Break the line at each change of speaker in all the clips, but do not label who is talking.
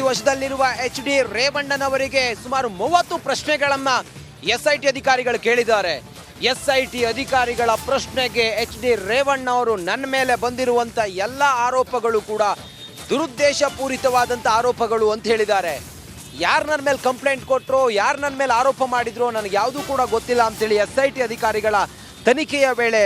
CID ವಶದಲ್ಲಿರುವ H D ರೇವಣ್ಣನವರಿಗೆ ಸುಮಾರು ಮೂವತ್ತು ಪ್ರಶ್ನೆಗಳನ್ನ ಎಸ್ಐಟಿ ಅಧಿಕಾರಿಗಳು ಕೇಳಿದ್ದಾರೆ. ಎಸ್ಐಟಿ ಅಧಿಕಾರಿಗಳ ಪ್ರಶ್ನೆಗೆ ಎಚ್ ಡಿ ರೇವಣ್ಣ ಅವರು ನನ್ನ ಮೇಲೆ ಬಂದಿರುವಂತ ಎಲ್ಲ ಆರೋಪಗಳು ಕೂಡ ದುರುದ್ದೇಶಪೂರಿತವಾದಂಥ ಆರೋಪಗಳು ಅಂತ ಹೇಳಿದ್ದಾರೆ. ಯಾರು ನನ್ನ ಮೇಲೆ ಕಂಪ್ಲೇಂಟ್ ಕೊಟ್ಟರು ಯಾರು ನನ್ನ ಮೇಲೆ ಆರೋಪ ಮಾಡಿದ್ರು ನನಗೆ ಯಾವುದೂ ಕೂಡ ಗೊತ್ತಿಲ್ಲ ಅಂತೇಳಿ ಎಸ್ ಐ ಟಿ ಅಧಿಕಾರಿಗಳ ತನಿಖೆಯ ವೇಳೆ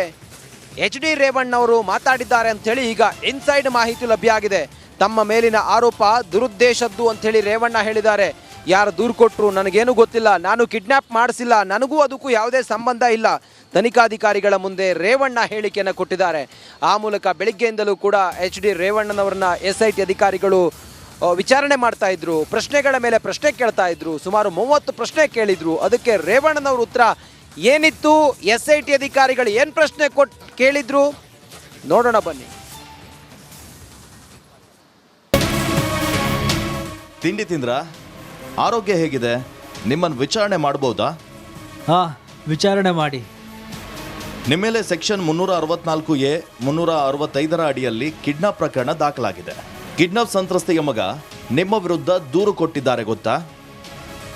ಎಚ್ ಡಿ ರೇವಣ್ಣ ಅವರು ಮಾತಾಡಿದ್ದಾರೆ ಅಂತೇಳಿ ಈಗ ಇನ್ಸೈಡ್ ಮಾಹಿತಿ ಲಭ್ಯ ಆಗಿದೆ. ತಮ್ಮ ಮೇಲಿನ ಆರೋಪ ದುರುದ್ದೇಶದ್ದು ಅಂತೇಳಿ ರೇವಣ್ಣ ಹೇಳಿದ್ದಾರೆ. ಯಾರು ದೂರು ಕೊಟ್ಟರು ನನಗೇನು ಗೊತ್ತಿಲ್ಲ, ನಾನು ಕಿಡ್ನ್ಯಾಪ್ ಮಾಡಿಸಿಲ್ಲ, ನನಗೂ ಅದಕ್ಕೂ ಯಾವುದೇ ಸಂಬಂಧ ಇಲ್ಲ. ತನಿಖಾಧಿಕಾರಿಗಳ ಮುಂದೆ ರೇವಣ್ಣ ಹೇಳಿಕೆಯನ್ನು ಕೊಟ್ಟಿದ್ದಾರೆ. ಆ ಮೂಲಕ ಬೆಳಿಗ್ಗೆಯಿಂದಲೂ ಕೂಡ ಎಚ್ ಡಿ ರೇವಣ್ಣನವರನ್ನ ಎಸ್ ಐ ಟಿ ಅಧಿಕಾರಿಗಳು ವಿಚಾರಣೆ ಮಾಡ್ತಾ ಇದ್ರು, ಪ್ರಶ್ನೆಗಳ ಮೇಲೆ ಪ್ರಶ್ನೆ ಕೇಳ್ತಾ ಇದ್ರು, ಸುಮಾರು ಮೂವತ್ತು ಪ್ರಶ್ನೆ ಕೇಳಿದ್ರು. ಅದಕ್ಕೆ ರೇವಣ್ಣನವ್ರ ಉತ್ತರ ಏನಿತ್ತು? ಎಸ್ ಐ ಟಿ ಅಧಿಕಾರಿಗಳು ಏನು ಪ್ರಶ್ನೆ ಕೊಟ್, ಕೇಳಿದ್ರು? ನೋಡೋಣ ಬನ್ನಿ.
ತಿಂಡಿ ತಿಂದ್ರಾ? ಆರೋಗ್ಯ ಹೇಗಿದೆ? ನಿಮ್ಮನ್ನು ವಿಚಾರಣೆ ಮಾಡಬಹುದಾ
ಹಾಂ ವಿಚಾರಣೆ ಮಾಡಿ.
ನಿಮ್ಮ ಮೇಲೆ ಸೆಕ್ಷನ್ ಮುನ್ನೂರ ಅರವತ್ನಾಲ್ಕು ಎ ಮುನ್ನೂರ ಅರವತ್ತೈದರ ಅಡಿಯಲ್ಲಿ ಕಿಡ್ನಾಪ್ ಪ್ರಕರಣ ದಾಖಲಾಗಿದೆ. ಕಿಡ್ನಾಪ್ ಸಂತ್ರಸ್ತೆಯ ಮಗ ನಿಮ್ಮ ವಿರುದ್ಧ ದೂರು ಕೊಟ್ಟಿದ್ದಾರೆ ಗೊತ್ತಾ?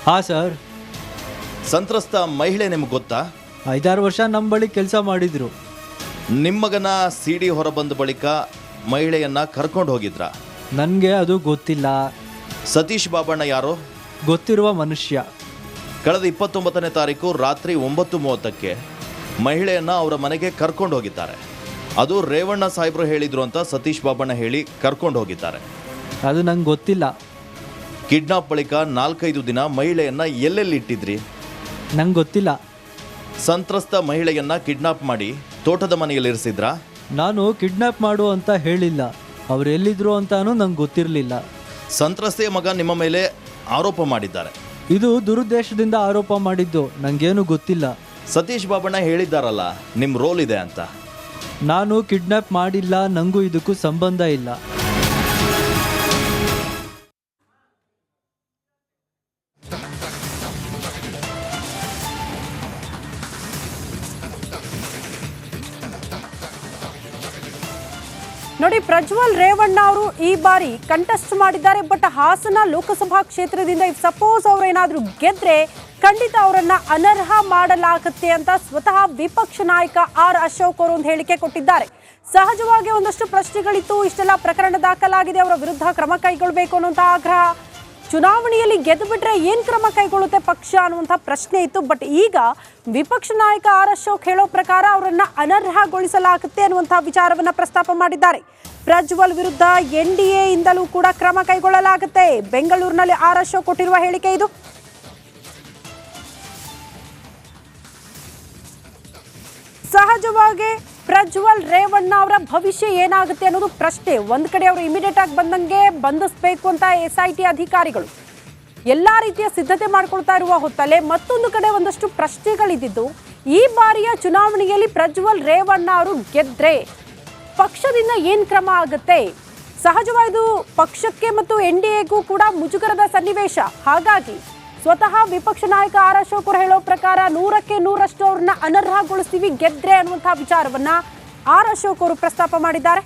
ಹಾಂ ಸರ್.
ಸಂತ್ರಸ್ತ ಮಹಿಳೆ ನಿಮ್ಗೆ ಗೊತ್ತಾ?
ಐದಾರು ವರ್ಷ ನಮ್ಮ ಬಳಿ ಕೆಲಸ ಮಾಡಿದ್ರು.
ನಿಮ್ಮ ಮಗನ ಸಿ ಡಿ ಹೊರಬಂದ ಬಳಿಕ ಮಹಿಳೆಯನ್ನ ಕರ್ಕೊಂಡು ಹೋಗಿದ್ರ?
ನನಗೆ ಅದು ಗೊತ್ತಿಲ್ಲ.
ಸತೀಶ್ ಬಾಬಣ್ಣ ಯಾರು?
ಗೊತ್ತಿರುವ ಮನುಷ್ಯ.
ಕಳೆದ ಇಪ್ಪತ್ತೊಂಬತ್ತನೇ ತಾರೀಕು ರಾತ್ರಿ ಒಂಬತ್ತು ಮೂವತ್ತಕ್ಕೆ ಮಹಿಳೆಯನ್ನ ಅವರ ಮನೆಗೆ ಕರ್ಕೊಂಡು ಹೋಗಿದ್ದಾರೆ. ಅದು ರೇವಣ್ಣ ಸಾಹೇಬರು ಹೇಳಿದ್ರು ಅಂತ ಸತೀಶ್ ಬಾಬಣ್ಣ ಹೇಳಿ ಕರ್ಕೊಂಡು ಹೋಗಿದ್ದಾರೆ.
ಅದು ನಂಗೆ ಗೊತ್ತಿಲ್ಲ.
ಕಿಡ್ನಾಪ್ ಬಳಿಕ ನಾಲ್ಕೈದು ದಿನ ಮಹಿಳೆಯನ್ನ ಎಲ್ಲೆಲ್ಲಿ ಇಟ್ಟಿದ್ರಿ?
ನಂಗೆ ಗೊತ್ತಿಲ್ಲ.
ಸಂತ್ರಸ್ತ ಮಹಿಳೆಯನ್ನ ಕಿಡ್ನಾಪ್ ಮಾಡಿ ತೋಟದ ಮನೆಯಲ್ಲಿ ಇರಿಸಿದ್ರಾ?
ನಾನು ಕಿಡ್ನಾಪ್ ಮಾಡು ಅಂತ ಹೇಳಿಲ್ಲ. ಅವ್ರು ಎಲ್ಲಿದ್ರು ಅಂತಾನೂ ನಂಗೆ ಗೊತ್ತಿರಲಿಲ್ಲ.
ಸಂತ್ರಸ್ತೆಯ ಮಗ ನಿಮ್ಮ ಮೇಲೆ ಆರೋಪ ಮಾಡಿದ್ದಾರೆ.
ಇದು ದುರುದ್ದೇಶದಿಂದ ಆರೋಪ ಮಾಡಿದ್ದು. ನಂಗೇನು ಗೊತ್ತಿಲ್ಲ.
ಸತೀಶ್ ಬಾಬಣ್ಣ ಹೇಳಿದ್ದಾರಲ್ಲ ನಿಮ್ಮ ರೋಲ್ ಇದೆ ಅಂತ.
ನಾನು ಕಿಡ್ನಾಪ್ ಮಾಡಿಲ್ಲ ನನಗೂ ಇದಕ್ಕೂ ಸಂಬಂಧ ಇಲ್ಲ.
ನೋಡಿ, ಪ್ರಜ್ವಲ್ ರೇವಣ್ಣ ಅವರು ಈ ಬಾರಿ ಕಂಟೆಸ್ಟ್ ಮಾಡಿದ್ದಾರೆ ಬಟ್ ಹಾಸನ ಲೋಕಸಭಾ ಕ್ಷೇತ್ರದಿಂದ ಇಫ್ ಸಪೋಸ್ ಅವರೇನಾದರೂ ಗೆದ್ರೆ ಖಂಡಿತ ಅವರನ್ನ ಅನರ್ಹ ಮಾಡಲಾಗುತ್ತೆ ಅಂತ ಸ್ವತಃ ವಿಪಕ್ಷ ನಾಯಕ ಆರ್ ಅಶೋಕ್ ಅವರು ಒಂದು ಹೇಳಿಕೆ ಕೊಟ್ಟಿದ್ದಾರೆ. ಸಹಜವಾಗಿ ಒಂದಷ್ಟು ಪ್ರಶ್ನೆಗಳಿತ್ತು, ಇಷ್ಟೆಲ್ಲ ಪ್ರಕರಣ ದಾಖಲಾಗಿದೆ, ಅವರ ವಿರುದ್ಧ ಕ್ರಮ ಕೈಗೊಳ್ಳಬೇಕು ಅನ್ನುವಂಥ ಆಗ್ರಹ ಚುನಾವಣೆಯಲ್ಲಿ ಗೆದ್ದು ಬಿಟ್ರೆ ಏನ್ ಕ್ರಮ ಕೈಗೊಳ್ಳುತ್ತೆ ಪಕ್ಷ ಅನ್ನುವಂಥ ಪ್ರಶ್ನೆ ಇತ್ತು. ಬಟ್ ಈಗ ವಿಪಕ್ಷ ನಾಯಕ ಆರ್ ಅಶೋಕ್ ಹೇಳೋ ಪ್ರಕಾರ ಅವರನ್ನು ಅನರ್ಹಗೊಳಿಸಲಾಗುತ್ತೆ ಅನ್ನುವಂಥ ವಿಚಾರವನ್ನ ಪ್ರಸ್ತಾಪ ಮಾಡಿದ್ದಾರೆ. ಪ್ರಜ್ವಲ್ ವಿರುದ್ಧ ಎನ್ ಡಿ ಎಯಿಂದಲೂ ಕೂಡ ಕ್ರಮ ಕೈಗೊಳ್ಳಲಾಗುತ್ತೆ. ಬೆಂಗಳೂರಿನಲ್ಲಿ ಆರ್ ಅಶೋಕ್ ಕೊಟ್ಟಿರುವ ಹೇಳಿಕೆ ಇದು. ಸಹಜವಾಗಿ ಪ್ರಜ್ವಲ್ ರೇವಣ್ಣ ಅವರ ಭವಿಷ್ಯ ಏನಾಗುತ್ತೆ ಅನ್ನೋದು ಪ್ರಶ್ನೆ. ಒಂದ್ ಕಡೆ ಅವರು ಇಮಿಡಿಯೇಟ್ ಆಗಿ ಬಂದಂಗೆ ಬಂಧಿಸಬೇಕು ಅಂತ ಎಸ್ ಅಧಿಕಾರಿಗಳು. ಎಲ್ಲಾ ರೀತಿಯ ಸಿದ್ಧತೆ ಮಾಡ್ಕೊಳ್ತಾ ಇರುವ ಹೊತ್ತಲ್ಲೇ ಮತ್ತೊಂದು ಕಡೆ ಒಂದಷ್ಟು ಪ್ರಶ್ನೆಗಳಿದ್ದು ಈ ಬಾರಿಯ ಚುನಾವಣೆಯಲ್ಲಿ ಪ್ರಜ್ವಲ್ ರೇವಣ್ಣ ಅವರು ಗೆದ್ರೆ ಪಕ್ಷದಿಂದ ಏನ್ ಕ್ರಮ ಆಗುತ್ತೆ? ಸಹಜವಾದ ಪಕ್ಷಕ್ಕೆ ಮತ್ತು ಎನ್ ಡಿ ಕೂಡ ಮುಜುಗರದ ಸನ್ನಿವೇಶ. ಹಾಗಾಗಿ ಸ್ವತಃ ವಿಪಕ್ಷ ನಾಯಕ ಆರ್ ಅಶೋಕರು ಹೇಳೋ ಪ್ರಕಾರ ನೂರಕ್ಕೆ ನೂರಷ್ಟು ಅವ್ರನ್ನ ಅನರ್ಹಗೊಳಿಸ್ತೀವಿ ಗೆದ್ರೆ ಅನ್ನುವಂತಹ ವಿಚಾರವನ್ನ ಆರ್ ಅಶೋಕ್ ಅವರು ಪ್ರಸ್ತಾಪ ಮಾಡಿದ್ದಾರೆ.